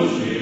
Lord.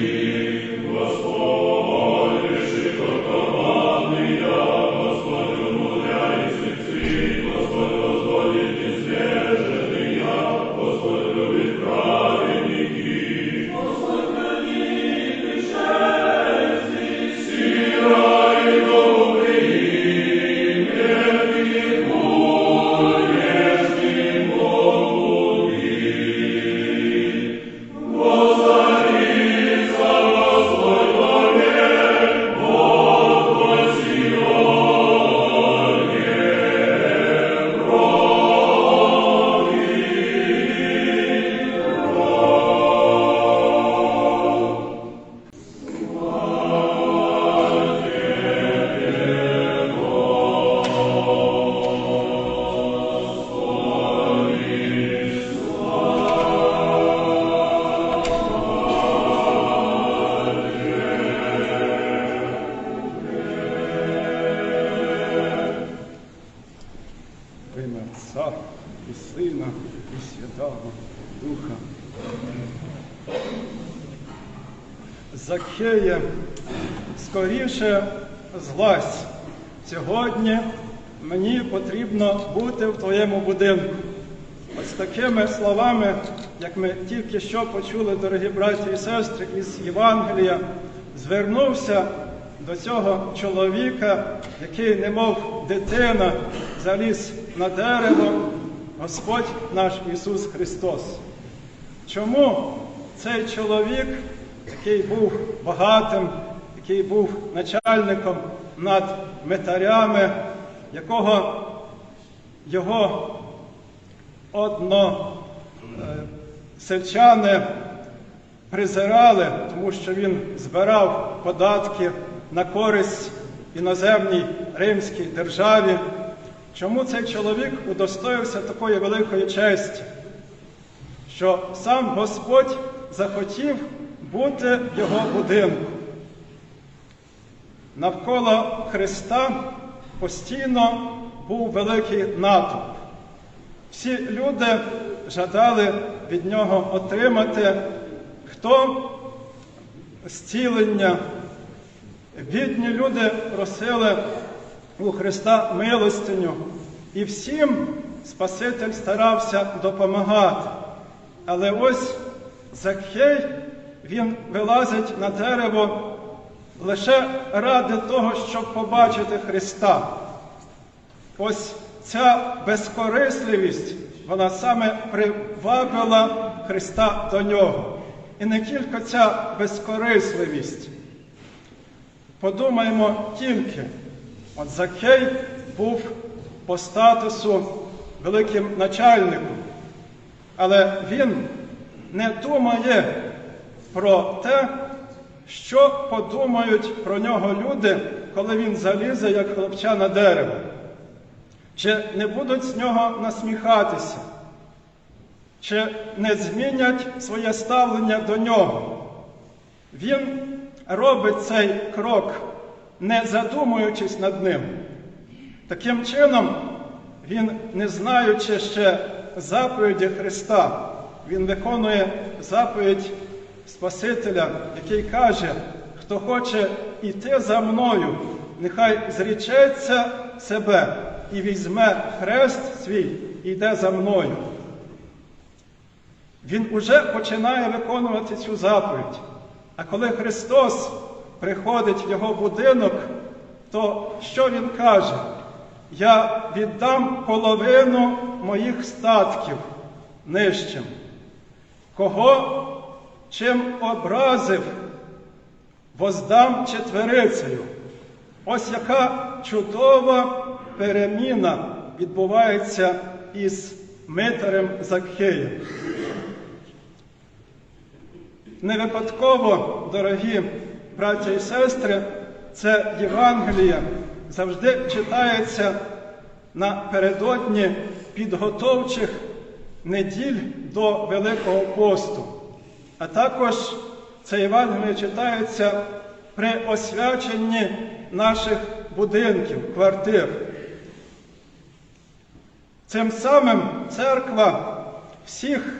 Святого Духа. Закхеє, скоріше злазь. Сьогодні мені потрібно бути в твоєму будинку. Ось такими словами, як ми тільки що почули, дорогі браті і сестри, із Євангелія, звернувся до цього чоловіка, який, немов дитина, заліз на дерево, Господь наш Ісус Христос. Чому цей чоловік, який був багатим, який був начальником над метарями, якого його одно е, сельчани презирали, тому що він збирав податки на користь іноземній римській державі. Чому цей чоловік удостоївся такої великої честі? Що сам Господь захотів бути в його будинку. Навколо Христа постійно був великий натовп. Всі люди жадали від нього отримати хто зцілення. Бідні люди просили у Христа милостиню, і всім Спаситель старався допомагати. Але ось Закхей, він вилазить на дерево лише ради того, щоб побачити Христа. Ось ця безкорисливість, вона саме привабила Христа до нього. І не тільки ця безкорисливість. Подумаємо тільки, от Закей був по статусу великим начальником, але він не думає про те, що подумають про нього люди, коли він залізе, як хлопча на дерево. Чи не будуть з нього насміхатися, чи не змінять своє ставлення до нього. Він робить цей крок, не задумуючись над ним. Таким чином, він, не знаючи ще заповіді Христа, він виконує заповідь Спасителя, який каже, хто хоче йти за мною, нехай зрічеться себе і візьме хрест свій і йде за мною. Він уже починає виконувати цю заповідь. А коли Христос приходить в його будинок, то що Він каже? Я віддам половину моїх статків нижчим. Кого чим образив, воздам четверицею. Ось яка чудова переміна відбувається із Митарем Закхеєм. Не випадково, дорогі браті і сестри, це Євангеліє завжди читається напередодні підготовчих неділь до Великого посту. А також це Євангеліє читається при освяченні наших будинків, квартир. Цим самим церква всіх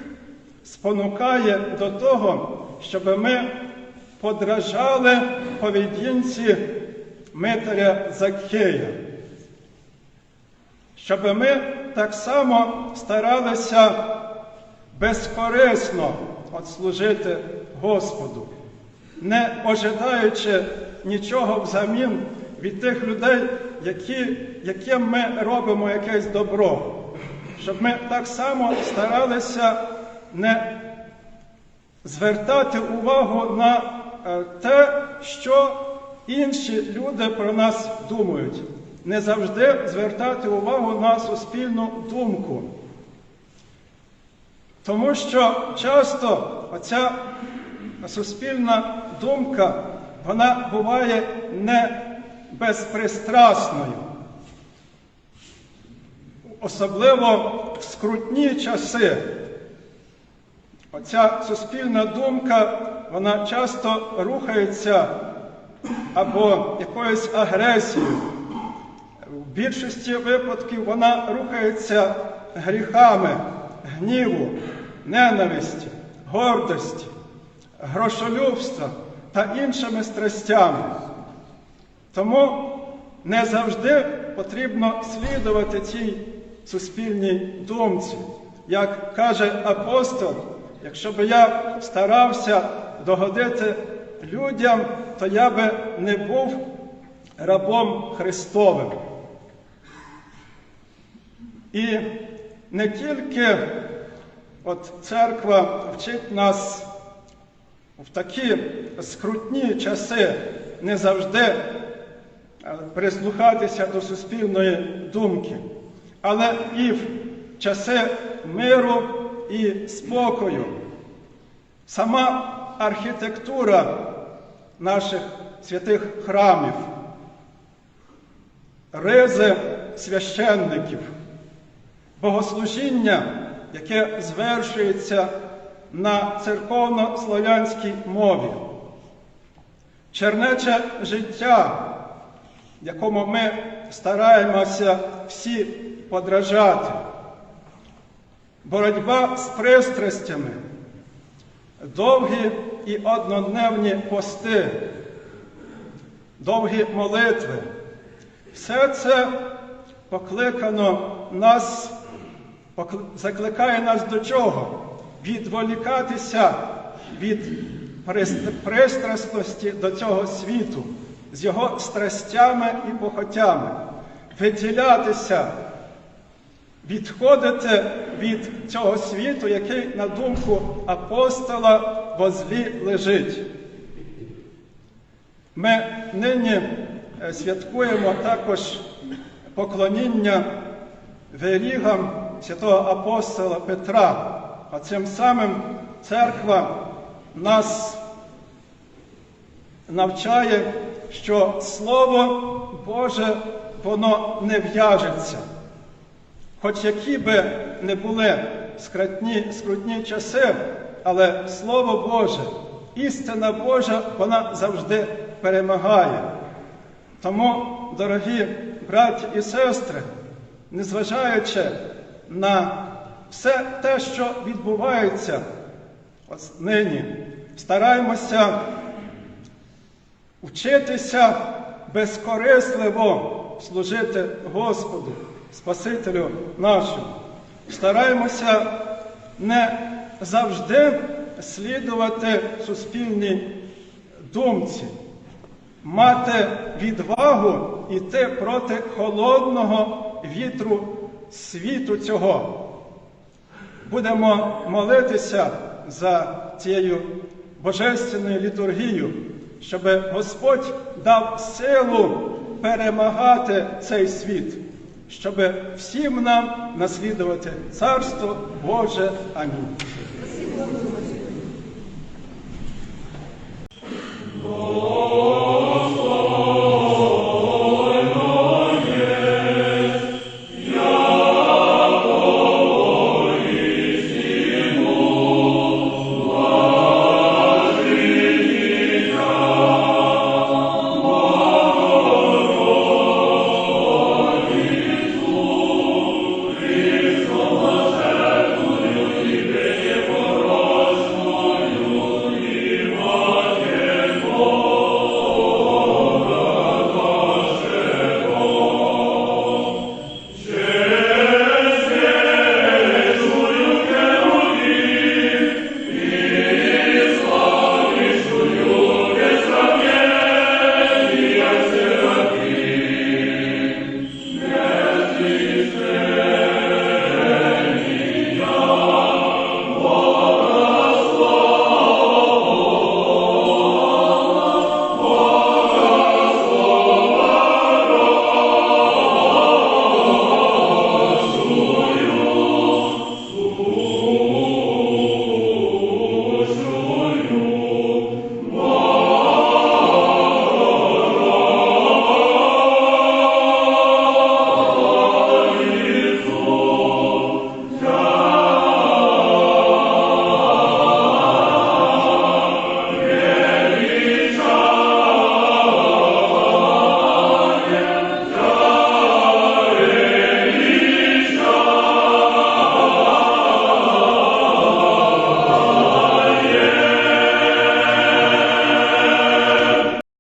спонукає до того, щоб ми подражали поведінці Митаря Закхея, щоб ми так само старалися безкорисно служити Господу, не ожидаючи нічого взамін від тих людей, які, яким ми робимо якесь добро, щоб ми так само старалися не звертати увагу на те, що інші люди про нас думають, не завжди звертати увагу на суспільну думку. Тому що часто оця суспільна думка, вона буває не безпристрасною. Особливо в скрутні часи. Оця суспільна думка, вона часто рухається або якоюсь агресією. В більшості випадків вона рухається гріхами, гніву, ненависті, гордості, грошолюбства та іншими страстями. Тому не завжди потрібно слідувати цій суспільній думці. Як каже апостол, якщо би я старався догодити людям, то я би не був рабом Христовим. І не тільки от церква вчить нас в такі скрутні часи не завжди е, прислухатися до суспільної думки, але і в часи миру і спокою. Сама архітектура наших святих храмів, ризи священників, богослужіння, яке звершується на церковно-славянській мові, чернече життя, якому ми стараємося всі подражати, боротьба з пристрастями, довгі і однодневні пости, довгі молитви. Все це покликано нас, закликає нас до чого? Відволікатися від пристрасності до цього світу, з його страстями і похотями, виділятися, відходити від цього світу, який, на думку апостола, возлі лежить. Ми нині е, святкуємо також поклоніння вирігам святого апостола Петра, а цим самим церква нас навчає, що Слово Боже воно не в'яжеться. Хоч які би не були скрутні, скрутні часи, але Слово Боже, істина Божа, вона завжди перемагає. Тому, дорогі браті і сестри, незважаючи на все те, що відбувається ось нині, стараємося вчитися безкорисливо служити Господу, Спасителю нашому. Стараємося не завжди слідувати суспільній думці, мати відвагу йти проти холодного вітру світу цього. Будемо молитися за цією божественною літургією, щоб Господь дав силу перемагати цей світ, щоб всім нам наслідувати Царство Боже. Амінь.